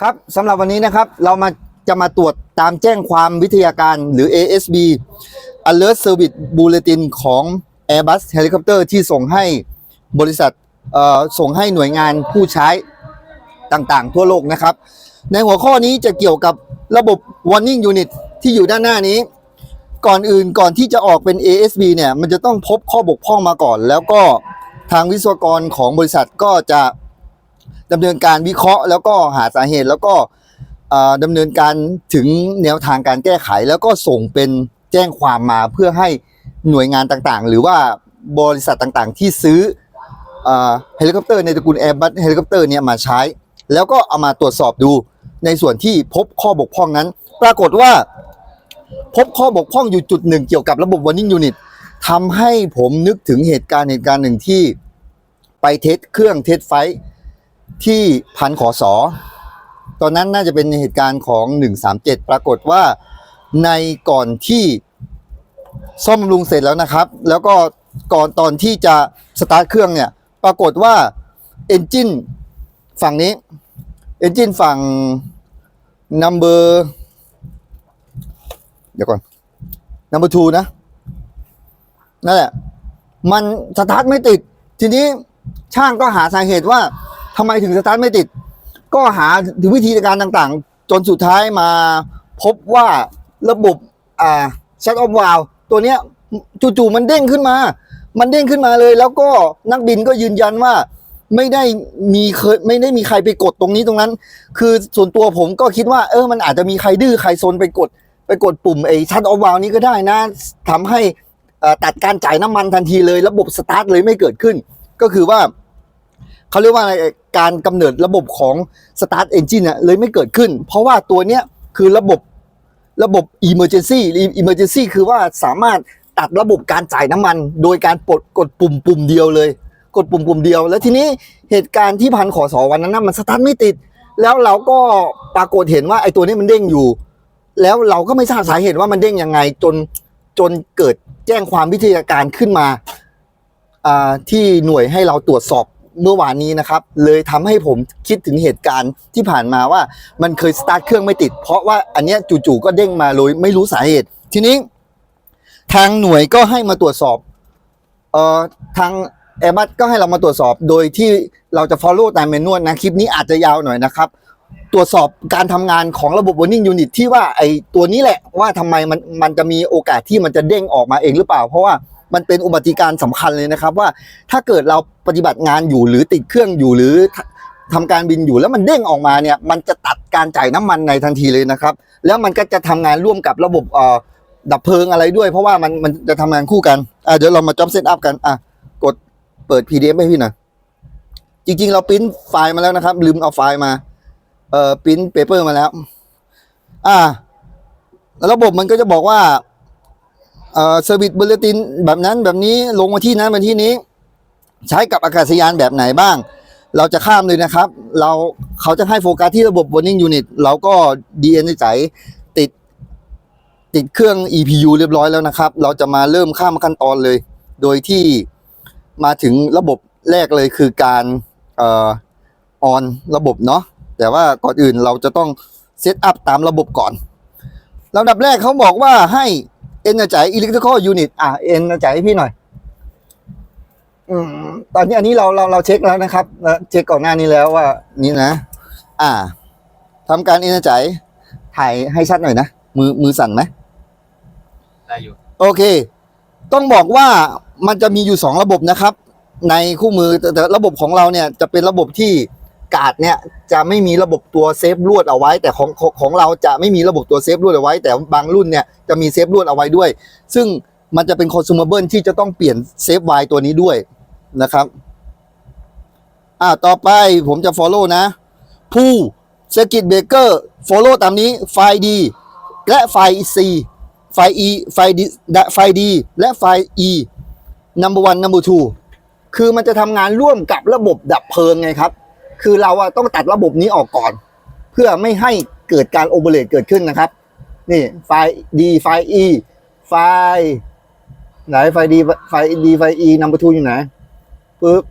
ครับสำหรับวันนี้นะครับเรามาจะมาตรวจตามแจ้งความวิทยาการหรือ ASB Alert Service Bulletin ของ Airbus Helicopter ที่ส่งให้บริษัทเอ่อส่งให้หน่วยงานผู้ใช้ต่างๆ ทั่วโลกนะครับ ในหัวข้อนี้จะเกี่ยวกับระบบ Warning Unit ที่อยู่ด้านหน้านี้ ก่อนอื่นก่อนที่จะออกเป็น ASB เนี่ยมันจะต้องพบข้อบกพร่องมาก่อน แล้วก็ทางวิศวกรของบริษัทก็จะ ดำเนินการวิเคราะห์ แล้วก็หาสาเหตุแล้วก็เอ่อดำเนินการถึงแนวทางการแก้ไข แล้วก็ส่งเป็นแจ้งความมาเพื่อให้หน่วยงานต่างๆ หรือว่าบริษัทต่างๆ ที่ซื้อเฮลิคอปเตอร์ในตระกูล Airbus เฮลิคอปเตอร์เนี่ยมาใช้ แล้วก็เอามาตรวจสอบดูในส่วนที่พบข้อบกพร่องนั้น ปรากฏว่า พบข้อบกพร่องอยู่จุดหนึ่งเกี่ยวกับระบบ warning unit ทำให้ผมนึกถึงเหตุการณ์เหตุการณ์หนึ่งที่ไปเทสเครื่องเทสไฟท์ ที่พันขอสอตอนนั้นน่าจะเป็นเหตุการณ์ของ 137 ปรากฏว่าในก่อนที่ซ่อมบำรุงเสร็จแล้วนะครับ แล้วก็ก่อนตอนที่จะสตาร์ทเครื่องเนี่ย ปรากฏว่าเอนจินฝั่งนี้เอนจินฝั่ง number เดี๋ยวก่อน number two นะ นั่นแหละ มันสตาร์ทไม่ติด ทีนี้ช่างก็หาสาเหตุว่า ทำไมถึงสตาร์ทไม่ติด ก็หาถึงวิธีการต่างๆ จนสุดท้ายมาพบว่าระบบอ่าชัตออฟวาลตัวเนี้ยจู่ๆมันเด้งขึ้นมา มันเด้งขึ้นมาเลย แล้วก็นักบินก็ยืนยันว่าไม่ได้มีเคยไม่ได้มีใครไปกดตรงนี้ตรงนั้น คือส่วนตัวผมก็คิดว่า เออมันอาจจะมีใครดื้อใครซนไปกด ไปกดปุ่มไอ้ชัตออฟวาลนี้ก็ได้นะทำให้ตัดการจ่ายน้ำมันทันทีเลย ระบบสตาร์ทเลยไม่เกิดขึ้น ก็คือว่า เขาเรียกว่าอะไรการกำเนิดระบบของ Start Engine น่ะเลยไม่เกิดขึ้น เพราะว่าตัวเนี้ยคือระบบระบบ Emergency Emergency คือว่าสามารถตัดระบบการจ่ายน้ำมัน โดยการปลดกดปุ่มปุ่มเดียวเลย กดปุ่มปุ่มเดียว แล้วทีนี้เหตุการณ์ที่พันขอสอวันนั้นนะมันสตาร์ทไม่ติด แล้วเราก็ปรากฏเห็นว่าไอ้ตัวนี้มันเด้งอยู่ แล้วเราก็ไม่ทราบสาเหตุว่ามันเด้งยังไงจนจนเกิดแจ้งความวิทยาการขึ้นมาที่หน่วยให้เราตรวจสอบ เมื่อวานนี้นะครับ เลยทำให้ผมคิดถึงเหตุการณ์ที่ผ่านมาว่ามันเคยสตาร์ทเครื่องไม่ติด เพราะว่าอันเนี้ยจู่ๆก็เด้งมาโดยไม่รู้สาเหตุ ทีนี้ ทางหน่วยก็ให้มาตรวจสอบเอ่อทางแอร์บัสก็ให้เรามาตรวจสอบโดยที่เราจะ follow ตามเมนวลนะคลิปนี้อาจจะยาวหน่อยนะครับ ตรวจสอบการทำงานของระบบ warning unit ที่ว่าไอตัวนี้แหละว่าทำไมมันมันจะมีโอกาสที่มันจะเด้งออกมาเองหรือเปล่า เพราะว่า มันเป็นอุบัติการณ์สำคัญเลยนะครับ ว่าถ้าเกิดเราปฏิบัติงานอยู่หรือติดเครื่องอยู่หรือททำการบินอยู่แล้วมันเด้งออกมาเนี่ย มันจะตัดการจ่ายน้ำมันในทันทีเลยนะครับ แล้วมันก็จะทำงานร่วมกับระบบเอ่อดับเพลิงอะไรด้วย เพราะว่ามันมันจะทำงานคู่กันอะเดี๋ยวเรามาจ็อบเซตอัพกันอะกดเปิด PDF ให้พี่หน่อยจริงๆ เราปริ้นไฟล์มาแล้วนะครับ ลืมเอาไฟล์มาเอ่อปริ้นเปเปอร์มาแล้ว อ่า ระบบมันก็จะบอกว่า เอ่อเซอร์วิสบุลเลตินแบบนั้นแบบนี้ลงมาที่นั้นมาที่นี้ ใช้กับอากาศยานแบบไหนบ้าง เราจะข้ามเลยนะครับ เราเขาจะให้โฟกัสที่ระบบ warning unit เราก็ DN ใจติดติดเครื่อง EPU เรียบร้อยแล้วนะครับ เราจะมาเริ่มข้ามขั้นตอนเลย โดยที่มาถึงระบบแรกเลยคือการเอ่อออนระบบเนาะแต่ว่าก่อนอื่นเราจะต้องเซตอัพตามระบบก่อนลำดับแรกเขาบอกว่าให้ Energize Electrical Unit อะ Energize ให้พี่หน่อย อืม ตอนนี้อันนี้เราเราเราเช็คแล้วนะครับแล้วเช็คก่อนหน้านี้แล้วว่า นี่นะ อ่าทำการ Energize ถ่ายให้ชัดหน่อยนะ มือมือสั่นไหมได้อยู่ โอเค ต้องบอกว่ามันจะมีอยู่สองระบบนะครับ ในคู่มือแต่แต่ระบบของเราเนี่ยจะเป็นระบบที่ กาดเนี่ยจะไม่มีระบบตัวเซฟลวดเอาไว้ แต่ของของเราจะไม่มีระบบตัวเซฟลวดเอาไว้ แต่บางรุ่นเนี่ยจะมีเซฟลวดเอาไว้ด้วย ซึ่งมันจะเป็น consumable ที่จะต้องเปลี่ยนเซฟไวตัวนี้ด้วยนะครับอ่าต่อไปผมจะ follow นะผู้เซกิตเบเกอร์ follow ตามนี้ไฟล์ D และไฟ C ไฟ E ไฟล์ D ไฟล์ D และไฟ E number one number two คือมันจะทำงานร่วมกับระบบดับเพลิงไงครับ คือเราอะต้องตัดระบบนี้ออกก่อน เพื่อไม่ให้เกิดการโอเวอร์เลเกิดขึ้นนะครับ นี่ไฟล์ D ไฟล์ E ไฟล์ไหนไฟล์ D ไฟล์ D ไฟล์ E number two อยู่ไหนปึ๊บ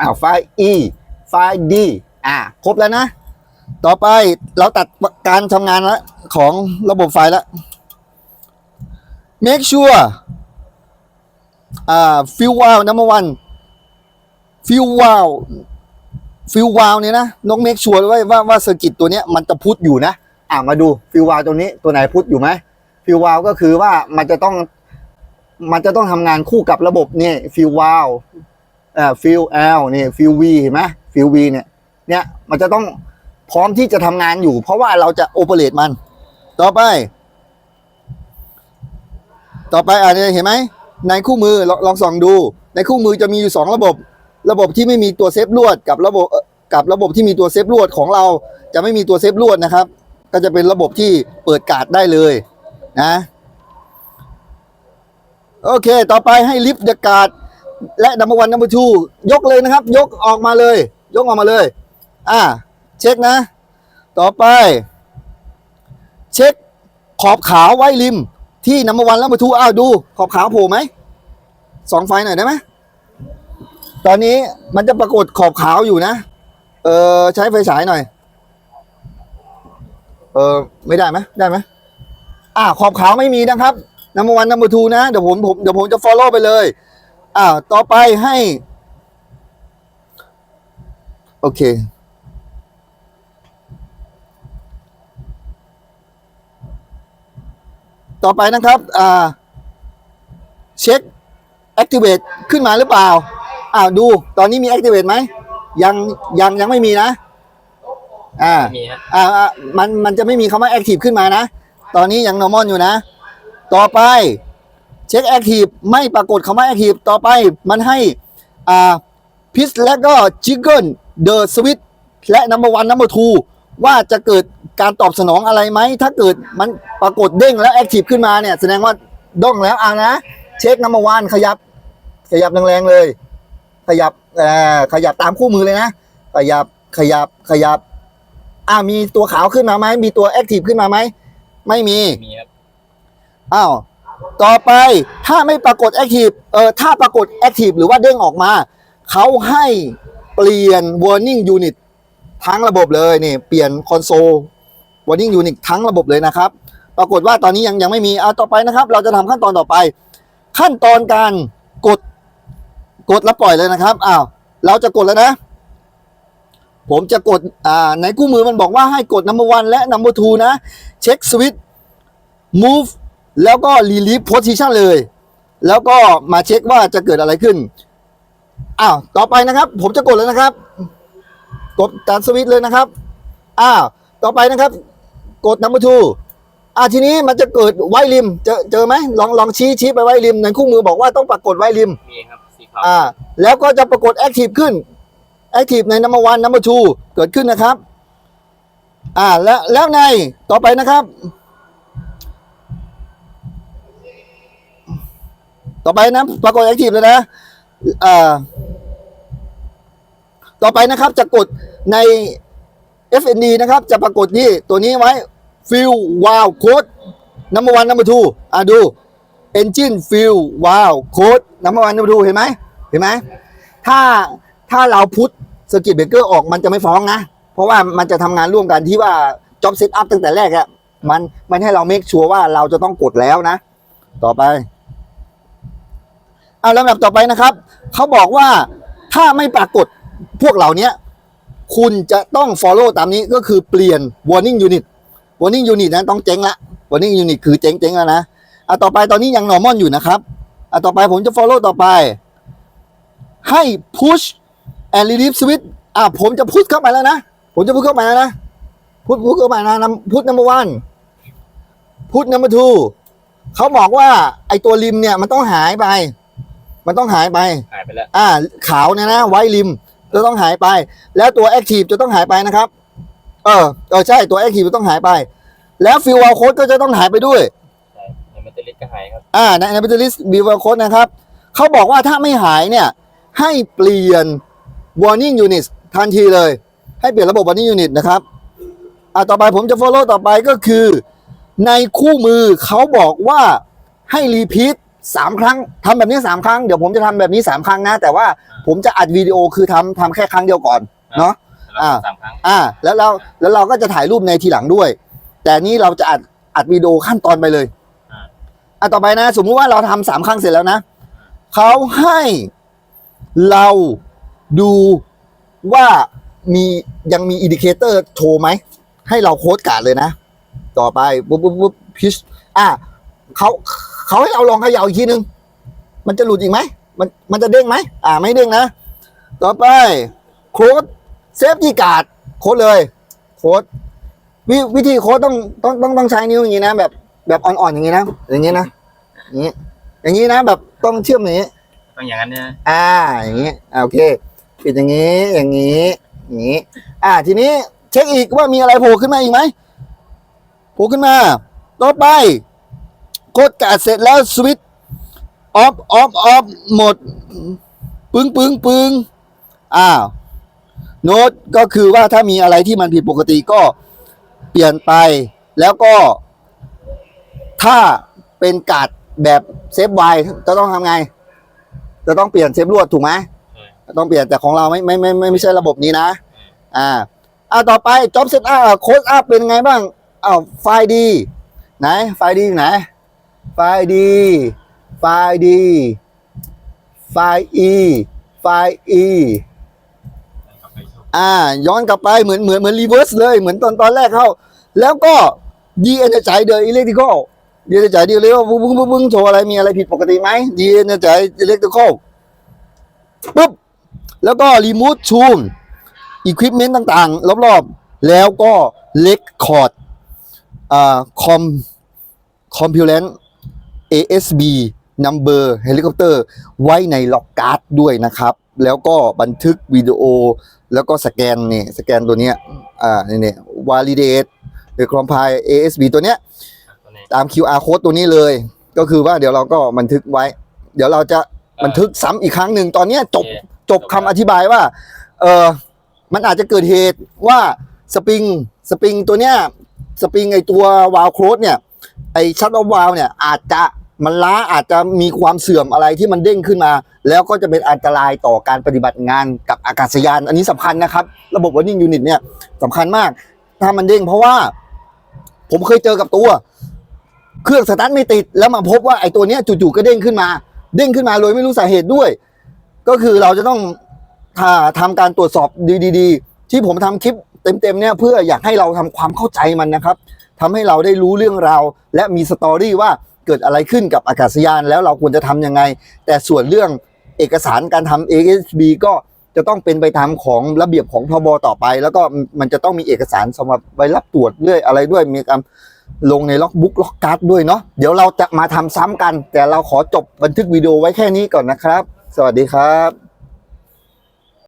อ้าวไฟล์ E ไฟล์ D อ่าครบแล้วนะ ต่อไปเราตัดการทำงานละของระบบไฟแล้ว make sure อ่า fill number one fill valve fill valve เนี่ยนะน้อง make sure ไว้ว่าว่าเซอร์กิตตัวเนี้ยมันจะพุทอยู่นะ อ่ามาดู fill valve ตัวนี้ตัวไหนพุทอยู่ไหม fill valve ก็คือว่ามันจะต้องมันจะต้องทำงานคู่กับระบบเนี่ย fill valve อ่า fill L นี่ fill V เห็นไหม fill V เนี่ยเนี่ยมันจะต้องพร้อมที่จะทำงานอยู่ เพราะว่าเราจะโอเปเรตมัน ต่อไป ต่อไปอ่านเห็นไหมในคู่มือลองลองส่องดู ในคู่มือจะมีอยู่สองระบบ ระบบที่ไม่มีตัวเซฟลวดกับระบบกับระบบที่มีตัวเซฟลวดของเราจะไม่มีตัวเซฟลวดนะครับ ก็จะเป็นระบบที่เปิดการ์ดได้เลยนะโอเค ต่อไปให้ลิฟต์เดอะการ์ดและนัมวันนัมเบอร์ทูยกเลยนะครับ ยกออกมาเลย ยกออกมาเลย อ่า เช็คนะ ต่อไป เช็คขอบขาวไว้ริม ที่นัมวันแล้วมาทูอ้าวดู ขอบขาวโผล่ไหมสองไฟหน่อยได้ไหม ตอนนี้มันจะปรากฏขอบขาวอยู่นะ เออใช้ไฟฉายหน่อย เออไม่ได้ไหมได้ไหมอ่าขอบขาวไม่มีนะครับนัมวันนัมเบอร์ทูนะ เดี๋ยวผมผมเดี๋ยวผมจะ follow ไปเลย อ่าต่อไปให้ โอเค ต่อไปนะครับ อ่า เช็ค activate ขึ้นมาหรือเปล่า อ่าดูตอนนี้มี activate ไหมยังยังยังไม่มีนะ อ่ามีฮะอ่าอ่ามันมันจะไม่มีคำว่า active ขึ้นมานะ ตอนนี้ยัง normal อยู่นะ ต่อไปเช็ค active ไม่ปรากฏคำว่า active ต่อไปมันให้อ่าพิสและก็ jiggle the switch และ number one number two ว่าจะเกิดการตอบสนองอะไรไหม ถ้าเกิดมันปรากฏเด้งแล้ว active ขึ้นมาเนี่ย แสดงว่าด้งแล้วอ่านะ เช็ค number one ขยับ ขยับแรงๆเลย ขยับเอ่อขยับตามคู่มือเลยนะ ขยับขยับขยับ อ่ามีตัวขาวขึ้นมาไหมมีตัว active ขึ้นมาไหมไม่มีมีครับอ้าวต่อไปถ้าไม่ปรากฏ active เออถ้าปรากฏ active หรือว่าเด้งออกมา เขาให้เปลี่ยน warning unit ทั้งระบบเลยนี่เปลี่ยน console warning unit ทั้งระบบเลยนะครับ ปรากฏว่าตอนนี้ยังยังไม่มีเอาต่อไปนะครับ เราจะทำขั้นตอนต่อไป ขั้นตอนการกด กดแล้วปล่อยเลยนะครับอ้าวเราจะกดแล้วนะ ผมจะกดอ่าในกู้มือมันบอกว่าให้กด number one และ number two นะ เช็คสวิต move แล้วก็ relieve position เลย แล้วก็มาเช็คว่าจะเกิดอะไรขึ้นอ้าวต่อไปนะครับ ผมจะกดแล้วนะครับ กดการสวิตช์เลยนะครับอ้าวต่อไปนะครับ กด number two อ่าทีนี้มันจะเกิดไว้ริม เจอเจอไหมลองลองชี้ชี้ไปไว้ริมในคู่มือบอกว่าต้องปรากฏไว้ริมมีครับ อ่า แล้วก็จะปรากฏ active ขึ้น active ใน number one number two เกิดขึ้นนะครับ อ่าแล้วแล้วในต่อไปนะครับ ต่อไปนะปรากฏ active เลยนะอ่าต่อไปนะครับจะกดใน FND นะครับ จะปรากฏนี่ตัวนี้ไว้ fill wow code number one number two อ่าดู engine fill wow code number one number two เห็นไหมเห็นไหมถ้าถ้าเราพุทสกิ t เบรกเกอร์ออกมันจะไม่ฟ้องนะ เพราะว่ามันจะทำงานร่วมกันที่ว่า job set up ตั้งแต่แรกอะมันมันให้เรา make sure ว่าเราจะต้องกดแล้วนะ ต่อไป เอาลำดับต่อไปนะครับเขาบอกว่าถ้าไม่ปรากฏพวกเหล่านี้คุณจะต้อง follow ตามนี้ก็คือเปลี่ยน warning unit warning unit นะต้องเจ๊งละ warning unit คือเจ๊งเจ๊งแล้วนะ อะต่อไปตอนนี้ยัง normal อยู่นะครับอะต่อไปผมจะ follow ต่อไป ให้ push and relieve switch อะผมจะพุชเข้าไปแล้วนะ ผมจะพุชเข้าไปแล้วนะ พุชพุชเข้าไปนะพุช number one พุช number two เขาบอกว่าไอตัวริมเนี่ยมันต้องหายไป มันต้องหายไป หายไปแล้ว อ่า ขาวเนี่ยนะ ไว้ริมจะต้องหายไป แล้วตัวแอคทีฟจะต้องหายไปนะครับ เออ เออใช่ ตัวแอคทีฟจะต้องหายไป แล้วฟิววอลโค้ดก็จะต้องหายไปด้วยใช่ในแม ตเตอร์ลิสก็หายครับอ่าในในบัตเตอร์ลิสบิวโค้ดนะครับเขาบอกว่าถ้าไม่หายเนี่ย ให้เปลี่ยน warning unit ทันทีเลย ให้เปลี่ยนระบบ warning unit นะครับอ่าต่อไปผมจะ follow ต่อไปก็คือ ในคู่มือเขาบอกว่าให้รีพีทสามครั้งทำแบบนี้สามครั้งเดี๋ยวผมจะทำแบบนี้สามครั้งนะ แต่ว่าผมจะอัดวิดีโอคือทำทำแค่ครั้งเดียวก่อนเนาะแล้วอ่าสามครั้งอ่า แล้วเราแล้วเราก็จะถ่ายรูปในทีหลังด้วย แต่นี้เราจะอัดอัดวิดีโอขั้นตอนไปเลย อ่าอะต่อไปนะ สมมุติว่าเราทำสามครั้งเสร็จแล้วนะเขาให้เราดูว่ามียังมีอินดิเคเตอร์โชว์ไหม ให้เราโค้ดการ์ดเลยนะ ต่อไปปุ๊บปุ๊บปุ๊บพิชอะเขาเขาให้เราลองเขย่าอีกทีนึง มันจะหลุดอีกไหม มันมันจะเด้งไหม อ่าไม่เด้งนะ ต่อไปโค้ดเซฟตี้การ์ดโค้ดเลย โค้ดววิธีโค้ดต้องต้องต้องต้องใช้นิ้วอย่างนี้นะแบบ แบบอ่อนๆอย่างนี้นะ อย่างนี้นะ อย่างนี้ อย่างนี้นะ แบบต้องเชื่อมอย่างนี้ ต้องอย่างนั้นเนี่ยอ่า อย่างนี้อ่าโอเค ปิดอย่างนี้ อย่างนี้ อย่างนี้ อ่า ทีนี้เช็คอีกว่ามีอะไรโผล่ขึ้นมาอีกไหมโผล่ขึ้นมา ต่อไปกดการ์ดเสร็จแล้วสวิตออฟออฟออฟหมด ปึ้งปึ้งปึ้งอ้าวโน้ตก็คือว่าถ้ามีอะไรที่มันผิดปกติก็เปลี่ยนไป แล้วก็ ถ้าเป็นการ์ดแบบเซฟไวจะต้องทำไง จะต้องเปลี่ยนเซฟรวดถูกไหมใช่ต้องเปลี่ยนแต่ของเราไม่ไม่ไม่ไม่ไม่ใช่ระบบนี้นะ อ่าอ่าต่อไป job set up โค้ดอัพเป็นไงบ้างอ้าวไฟล์ดีไหนไฟล์ดีอยู่ไหนไฟล์ดีไฟล์ดีไฟล์ e ไฟล์ e กลับไปชมอ่าย้อนกลับไปเหมือนเหมือนเหมือนรีเวิร์สเลยเหมือนตอนตอนแรกเข้า แล้วก็ ดีจะจ่ายดีเลยว่าบึ้งบึ้งบึ้งโชว์อะไรมีอะไรผิดปกติไหมดีจะจ่ายเล็กทริคอลปุ๊บแล้วก็รีมูทชูมอุปกรณ์ต่างๆ รอบๆ แล้วก็เล็กคอร์ดอ่าคอมคอมพิวเลน ASB บอร์เฮลิคอปเตอร์ไว้ในล็อกการ์ดด้วยนะครับ แล้วก็บันทึกวิดีโอ แล้วก็สแกนนี่สแกนตัวเนี้ยอ่านี่เนี่ยวาลิเดตหรือคอมไพ ASB ตัวเนี้ย ตัวนี้ตาม QR code ตัวนี้เลย ก็คือว่าเดี๋ยวเราก็บันทึกไว้ เดี๋ยวเราจะบันทึกซ้ำอีกครั้งหนึ่งตอนเนี้ยจบโอเค จบคำอธิบายว่าเออมันอาจจะเกิดเหตุว่าสปริงสปริงตัวเนี้ยสปริงไอตัววาล์วโครสเนี่ยไอชัตเตอร์วาล์วเนี่ยอาจจะมันล้าอาจจะมีความเสื่อมอะไรที่มันเด้งขึ้นมา แล้วก็จะเป็นอันตรายต่อการปฏิบัติงานกับอากาศยาน อันนี้สำคัญนะครับ ระบบ warning unit เนี่ยสำคัญมาก ถ้ามันเด้งเพราะว่า ผมเคยเจอกับตัว เครื่องสตาร์ทไม่ติดแล้วมาพบว่าไอ้ตัวเนี้ยจู่ๆก็เด้งขึ้นมา เด้งขึ้นมาโดยไม่รู้สาเหตุด้วย ก็คือเราจะต้องาทำการตรวจสอบดีๆ ที่ผมทำคลิปเต็มๆเนี่ยเพื่ออยากให้เราทำความเข้าใจมันนะครับทำให้เราได้รู้เรื่องราวและมีสตอรี่ว่าเกิดอะไรขึ้นกับอากาศยานแล้วเราควรจะทำยังไง แต่ส่วนเรื่องเอกสารการทำ ASB ก็จะต้องเป็นไปตามของระเบียบของทบต่อไป แล้วก็มันจะต้องมีเอกสารสำหรับไว้รับตรวจด้วยอะไรด้วยมีการ ลงในล็อกบุ๊กล็อกการ์ดด้วยเนาะเดี๋ยวเราจะมาทำซ้ำกัน แต่เราขอจบบันทึกวิดีโอไว้แค่นี้ก่อนนะครับ สวัสดีครับ